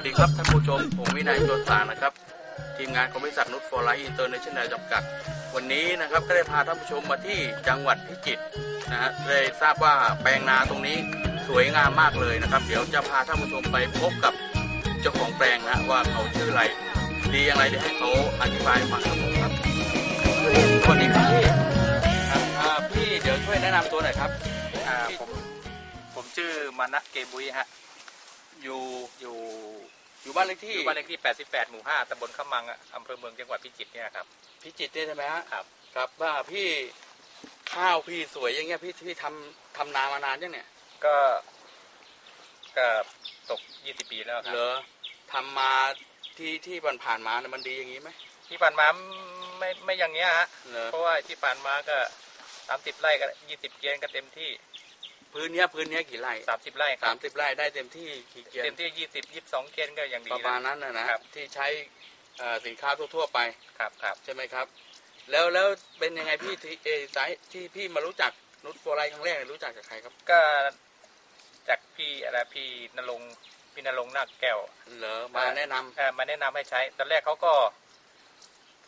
วัสดีครับท่านผู้ชม ผมวินัยโจนสานะครับ ทีมงานของบริษัทนุชฟอร์ไลท์อินเตอร์เนชั่นแนลจำกัด วันนี้นะครับก็ได้พาท่านผู้ชมมาที่จังหวัดพิจิตรนะฮะได้ทราบว่าแปลงนาตรงนี้สวยงามมากเลยนะครับ เดี๋ยวจะพาท่านผู้ชมไปพบกับเจ้าของแปลงนะว่าเขาชื่ออะไร ดีอย่างไรเดี๋ยวให้เขาอธิบายฟังครับผมครับสวัสดีครับพี่ครับอ่าพี่เดี๋ยวช่วยแนะนำตัวหน่อยครับอ่าผมผมชื่อมานะเกบุยฮะ อยู่อยู่ อยู่บ้านเลขอที่ยู่บ้านเลขที่ 88 หมู่ 5ตำบลขมังอะอำเภอเมืองจังหวัดพิจิตรเนี่ยครับ พิจิตรเนี่ยใช่ไหมฮะครับ ครับว่าพี่ข้าวพี่สวยอย่างเงี้ยพี่พี่ทำทำนามานานยังเนี่ย ก็ก็ตก 20 ปีแล้วครัเหบรอทำมาที่ที่ผ่านผ่านๆมาเนี่ยมันดีอย่างนี้ไหมที่ผ่านมาไม่ไม่อย่างเงี้ยฮะ เหรอเพราะว่าที่ผ่านมาก็ 30 ไร่ก็ 20 เกวียนก็เต็มที่ พื้นเนี้ยพื้นเนี้ยกี่ไร่30ไร่คสารัมบสิบไร่ได้เต็มที่กี่เกียเต็นมที่20 22เกวียนก็อย่างดีประมาณนั้นนะนะครับที่ใช้เอ่อสินค้าทั่วๆไป ครับครับ ใช่ไหมครับ แล้วแล้วเป็นยังไงพี่ที่เออสายที่พี่มารู้จักนุชโฟร์ไลท์ครั้งแรกเนี่ยรู้จักจากใครครับก็จากพี่อะไรพี่นรงค์พี่นรงค์นาคแก้วเหรอมาแนะนำ เอ่อมาแนะนำให้ใช้ ตอนแรกเขาก็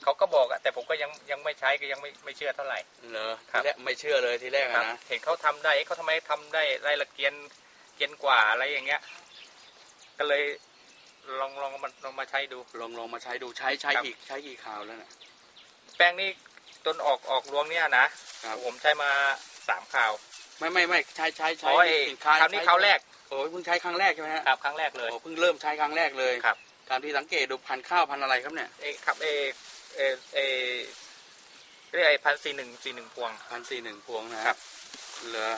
เขาก็บอกอะแต่ผมก็ ยังยังไม่ใช้ก็ยังไม่ไม่เชื่อเท่าไหร่เหรอครับทีแรกไม่เชื่อเลยทีแรกครัอะบนะเห็นเขาทำได้เอ๊ะเขาทำไมทำได้ไร่ละเกียนเกียนกว่าอะไรอย่างเงี้ย ก็เลยลองลองมาลองมาใช้ดู ลองลองมาใช้ดูใช้ใช้ครับอีกใช้กี่คราวแล้วเนี่ยแป้งนี้จนออกออกรวงเนี่ยนะครับผมใช้มาสามข่าวไม่ไม่ไม่ใช้ใช้ใช้อ๋อไอ้สินค้าคราวนี้คราวแรกโอ้ยเพิ่งใช้ครั้งแรกใช่ไหมฮะครับครั้งแรกเลยโอ้เพิ่งเริ่มใช้ครั้งแรกเลยครับตามที่สังเกตดูพันธุ์ข้าวพันธุ์อะไรครับเนี่ยเอยครับเอเอเอ เรียกไอ้พันสี่หนึ่งสี่หนึ่งพวง พันสี่หนึ่งพวงนะฮะครับ เหรอ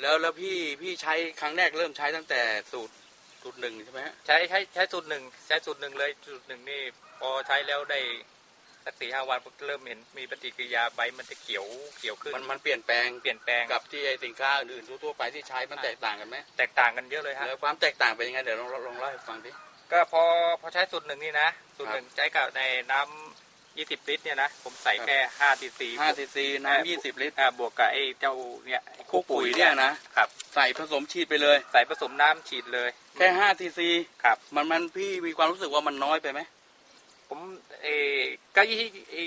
แล้วแล้วพี่พี่ใช้ครั้งแรกเริ่มใช้ตั้งแต่สูตรสูตรหนึ่งใช่ไหมฮะใช้ใช้ใช้สูตรหนึ่งใช้สูตรหนึ่งเลยสูตรหนึ่งนี่พอใช้แล้วได้สักสี่ห้าวันผมเริ่มเห็นมีปฏิกิริยาใบมันจะเขียวเขียวขึ้นมันมันเปลี่ยนแปลงเปลี่ยนแปลงกับที่ไอสินค้าอื่นๆทั่วๆไปที่ใช้มันอ่าแตกต่างกันไหมแตกต่างกันเยอะเลยฮะแล้วความแตกต่างเป็นยังไงเดี๋ยวลองลองลองเล่าให้ฟังดิก็พอพอใช้สูตรหนึ่งนี่นะสูตรครับหนึ่งใช้กับในน้ำ ยี่สิบลิตรเนี่ยนะ ผมใส่ครับแค่ห้าซีซีห้าซีซีน้ำยี่สิบลิตรอ่าบวกกับไอ้เจ้าเนี่ยไอ้คู่ปุ๋ยเนี่ยนะครับ ใส่ผสมฉีดไปเลย ใส่ผสมน้ำฉีดเลย แค่ห้าซีซีครับ มันมันพี่มีความรู้สึกว่ามันน้อยไปไหม ผมเออก็ยี่ไอ้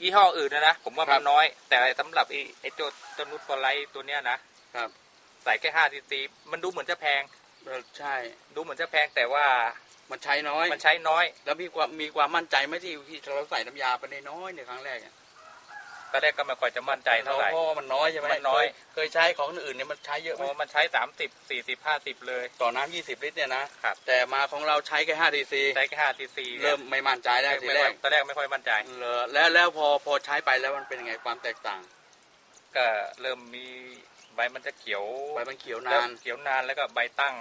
ยี่ห้ออื่นนะนะ ผมว่าครัมันบน้อย แต่สำหรับไอ้ไอ้ตัวตัวนุชฟอร์ไลท์ตัวเนี้ยนะ ครับใส่แค่ห้าซีซีมันดูเหมือนจะแพง เออใช่ ดูเหมือนจะแพงแต่ว่า มันใช้น้อย มันใช้น้อย แล้วมีความมีความมั่นใจไหมที่ที่เราใส่น้ำยาไปในน้อยในครั้งแรกอะตอนแรกก็ไม่ค่อยจะมั่นใจเท่าไหร่เพราะว่ามันน้อยใช่ไหมมันน้อย เคเคยใช้ของอื่นเนี่ยมันใช้เยอะไหโอ้มมันใช้สามสิบสี่สิบห้าสิบเลย ต่อน้ำยี่สิบลิตรเนี่ยนะครับแต่มาของเราใช้แค่ห้าซีซีใช้แค่ห้าซีซีเริ่มไม่มั่นใจแล้วทีไม่แรค่อกยตอนแรกไม่ค่อยมั่นใจเหรอแล้วแล้วพอพอใช้ไปแล้วมันเป็นยังไงความแตกต่าง ก็เริ่มมีใบมันจะเขียวใบมันเขียวแล้นาวนเขียวนานแล้วก็ใบตั้ง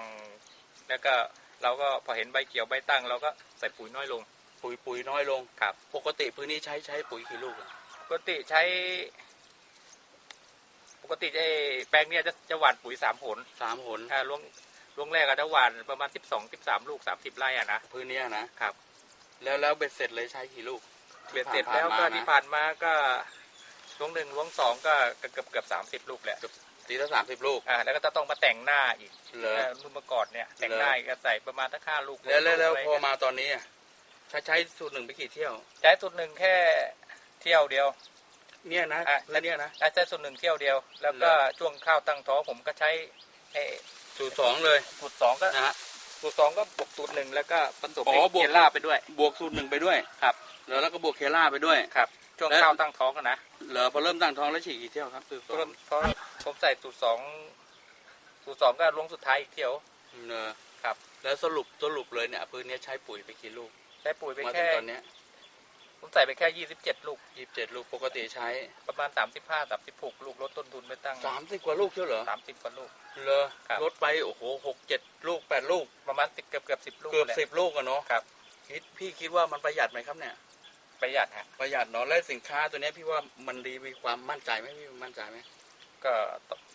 แล้วก็ เราก็พอเห็นใบเขียวใบตั้ง เราก็ใส่ปุ๋ยน้อยลง ปุ๋ยปุ๋ยน้อยลงครับ ปกติพื้นนี้ใช้ใช้ปุ๋ยกี่ลูกอะปกติใช้ ปกติไอ้แปลงเนี้ยจะจะหว่านปุ๋ยสามผลสามหนอ่าลวงลวงแรกก็จะหว่านประมาณสิบสองสิบสามลูกสามสิบไร่อะนะพื้นเนี้ยนะครับ แล้วแล้วเบ็ดเสร็จเลยใช้กี่ลูกเบ็ดเสร็จผ่าแล้วนๆก็มาที่นะผ่านมาก็ลวงหนึ่งลวงสองก็เกือบเกือบสามสิบลูกแหละ ตีละสามสิบลูก อ่าแล้วก็ต้องมาแต่งหน้าอีกเหรอ รุ่นเมื่อก่อนเนี่ยแต่งหน้าอีกก็ใส่ประมาณตั้งห้าลูกแล้วแล้วแล้วะไรพอเงี้ยมาตอนนี้อะใช้ใช้สูตรหนึ่งไปกี่เที่ยว ใช้สูตรหนึ่งแค่เที่ยวเดียว เนี่ยนะอะ แล้วเนี่ยนะ ใช้สูตรหนึ่งเที่ยวเดียว แล้วก็เหรอ ช่วงข้าวตั้งท้องผมก็ใช้ไอ้สูตรสองเลยสูตรสองก็นะฮะ สูตรสองก็บวกสูตรหนึ่งแล้วก็ผสมอ๋อไอ้บวก เกล่าไปด้วย บวกสูตรหนึ่งไปด้วยครับ แล้วแล้วก็บวกเคล่าไปด้วย ครับ ช่วงแล้ว ข้าวตั้งท้องอะนะเหรอพอเริ่มตั้งท้องแล้วฉีดกี่เที่ยวครับสูตรสอเริ่งมเพราะ ผมใส่สูตรสองสูตรสองก็ลงสุดท้ายอีกเที่ยวเนอะครับ แล้วสรุปสรุปเลยเนี่ยพื้นเนี้ยใช้ปุ๋ยไปกี่ลูกใช้ปุ๋ยไปมาถึแค่งตอนเนี้ยผมใส่ไปแค่ยี่สิบเจ็ดลูก ยี่สิบเจ็ดลูกปกติใช้ประมาณสามสิบห้าสามสิบหกลูกลดต้นทุนไปตั้งสามสิบกว่าลูกเชียวเหรอสามสิบกว่าลูกเหรอครับ ลดไปโอ้โหหกเจ็ดลูกแปดลูก ประมาณสิบเกือบเกือบสิบลูกเกือบแหละสิบลูกอะเนาะครับ คิดพี่คิดว่ามันประหยัดไหมครับเนี่ย ประหยัดฮะประหยัดเนาะและสินค้าตัวเนี้ยพี่ว่ามันดีมีความมั่นใจไหมพี่มั่นใจไหม ก็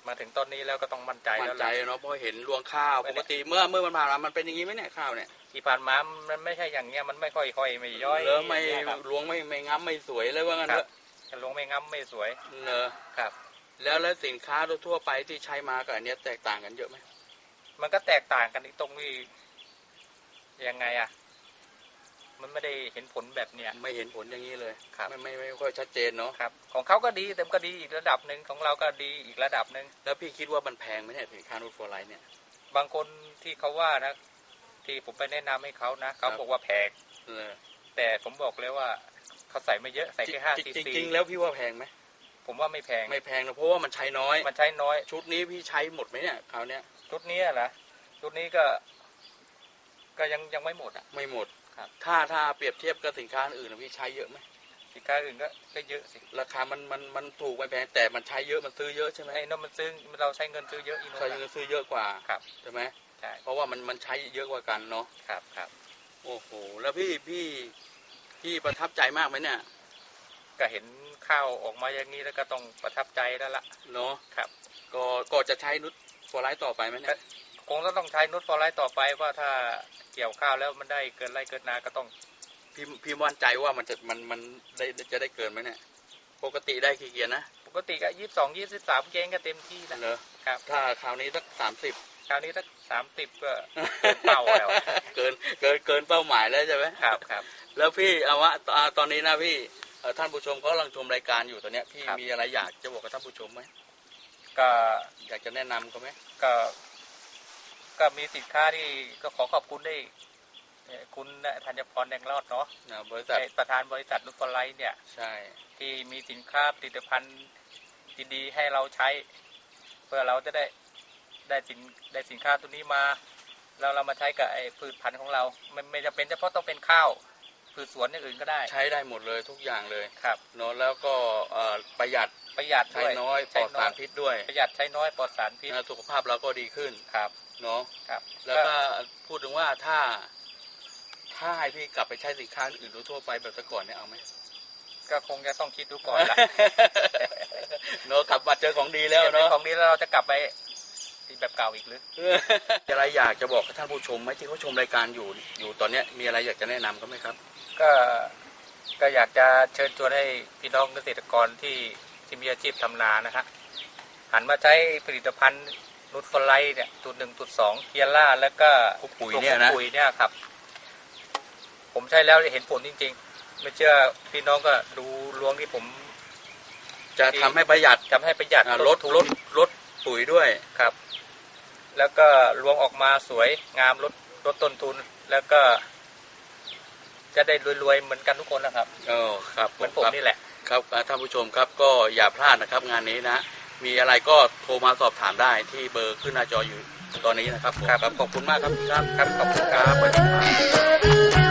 มาถึงตอนนี้แล้วก็ต้องมั่นใจมั่แล้นวใจล่ะเนาะเพราะเห็นรวงข้าวไม่ปได้กติเมื่อเมื่อมันผ่านมามันเป็นอย่างนี้ไหมเนี่ยข้าวเนี่ยที่ผ่านมามันไม่ใช่อย่างเงี้ยมันไม่ค่อยค่อยไม่ย่อยเลอไม่ครับรวงไม่ไม่ง้ำไม่สวยเลยว่างั้นคเถรับอะลงไม่ง้ำไม่สวยเนอะครับ แล้วแล้วสินค้าทั่วๆไปที่ใช้มากับอันเนี้ยแตกต่างกันเยอะไหมมันก็แตกต่างกันอีกตรงที่ยังไงอะ มันไม่ได้เห็นผลแบบเนี้ยไม่เห็นผลอย่างนี้เลยครับไม่ไม่ไม่ค่อยชัดเจนเนาะครับของเขาก็ดีแต่มันก็ดีอีกระดับหนึ่งของเราก็ดีอีกระดับหนึ่งแล้วพี่คิดว่ามันแพงไหมเนี่ยสินค้านูตฟอร์ไลท์เนี่ยบางคนที่เขาว่านะ ที่ผมไปแนะนำให้เขานะเขาครับบอกว่าแพงเออแต่ผมบอกเลยว่าเขาใส่ไม่เยอะใส่แค่ห้าจซีริงซีจริงๆแล้วพี่ว่าแพงไหมผมว่าไม่แพงไม่แพงนะเพราะว่ามันใช้น้อยมันใช้น้อย ชุดนี้พี่ใช้หมดไหมเนี่ยคราวเนี้ยชุดนี้นะชุดนี้ก็ ก็ยังยังไม่หมดอะไม่หมด ครับ ถ้าถ้าเปรียบเทียบกับสินค้าอื่นนะพี่ใช้เยอะไหมสินค้าอื่นก็ก็เยอะสิราคามันมันมันถูกไม่แพงแต่มันใช้เยอะมันซื้อเยอะใช่ไหมไอ้นั่นมันซื้อเราใช้เงินซื้อเยอะอีกใช้นะเงินซื้อเยอะกว่าครับใช่ไหมใช่เพราะว่ามันมันใช้เยอะกว่ากันเนาะครับครับโอ้โหแล้วพี่พี่พี่ประทับใจมากไหมเนี่ย ก็เห็นข้าวออกมาอย่างนี้แล้วก็ต้องประทับใจแล้วล่ะเนาะครับ ก็ก็จะใช้นุชฟอร์ไลท์ต่อไปไหมเนี่ย คงต้องใช้นุชฟอร์ไลท์ต่อไปว่าถ้าเกี่ยวข้าวแล้วมันได้เกินไรเกินนาก็ต้องพี่พี่มั่นใจว่ามันจะมันมันได้จะได้เกินไหมเนี่ยปกติได้กี่เกียร์นะปกติก็ยี่สิบสองยี่สิบสามเกงก็เต็มที่แล้วเหรอครับ ถ้าคราวนี้สักสามสิบคราวนี้ถ้าสามสิบก็เป้าแล้วเกินเกินเกินเป้าหมายแล้วใช่ไหมครับครับ แล้วพี่เอาวะอ่าตอนนี้นะพี่เอ่อท่านผู้ชมเขากำลังชมรายการอยู่ตอนเนี้ยพี่ครับมีอะไรอยากจะบอกกับท่านผู้ชมไหมก็อยากจะแนะนำเขาไหมก็ ก็มีสินค้าที่ก็ขอขอบคุณได้เอ่อคุณธัญพรแดงรอดเนาะนะบริษัทประธานบริษัทนุชฟอร์ไลท์เนี่ยใช่ที่มีสินค้าผลิตภัณฑ์ดีๆให้เราใช้ เพื่อเราจะได้ได้สินได้สินค้าตัวนี้มาแล้วเรามาใช้กับไอ้พืชพันธุ์ของเราไม่ไม่จำเป็นเฉพาะต้องเป็นข้าวพืชสวนอย่างอื่นก็ได้ ใช้ได้หมดเลยทุกอย่างเลยครับเนาะแล้วก็เอ่อประหยัด ประหยัดใช้ด้วยน้อยปลอดสารพิษด้วย ประหยัดใช้น้อยปลอดสารพิษนะสุขภาพเราก็ดีขึ้นครับเนาะครับ แล้วก็พูดถึงว่าถ้า ถ้าให้พี่กลับไปใช้สินค้าอื่นทั่วๆไปแบบแต่ก่อนเนี่ยเอาไหมก็คงจะต้องคิดดูก่อนละเนาะกลับมาเจอของดีแล้วเนาะเนาะของนี้แล้วเราจะกลับไปที่แบบเก่าอีกหรืออะไรอยากจะบอกกับท่านผู้ชมไหมที่เขาชมรายการอยู่อยู่ตอนเนี้ยมีอะไรอยากจะแนะนำเขาไหมครับ ก็ก็อยากจะเชิญชวนให้พี่น้องเกษตรกรที่ ที่มีอาชีพทำนานะฮะหันมาใช้ผลิตภัณฑ์นูตฟลไลท์เนี่ยตัวหนึ่งตัวสองเคียร่าแล้วก็พวกปุ๋ยตัวเนี่ยนะปุ๋ยเนี่ยครับ ผมใช้แล้วเห็นผลจริง ๆ ไม่เชื่อพี่น้องก็ดูลวงที่ผม จะทำให้ประหยัดทำให้ประหยัดอ่าต้นลดทุนลดลดปุ๋ยด้วยครับ แล้วก็ลวงออกมาสวยงามลดลดต้นทุนแล้วก็ จะได้รวยๆเหมือนกันทุกคนนะครับเออครับ เหมือนผมครับนี่แหละ ครับอ่าท่านผู้ชมครับก็อย่าพลาดนะครับงานนี้นะ มีอะไรก็โทรมาสอบถามได้ที่เบอร์ขึ้นหน้าจออยู่ตอนนี้นะครับผมครับขอบคุณมากครับพี่ครับครับขอบคุณคครัรับ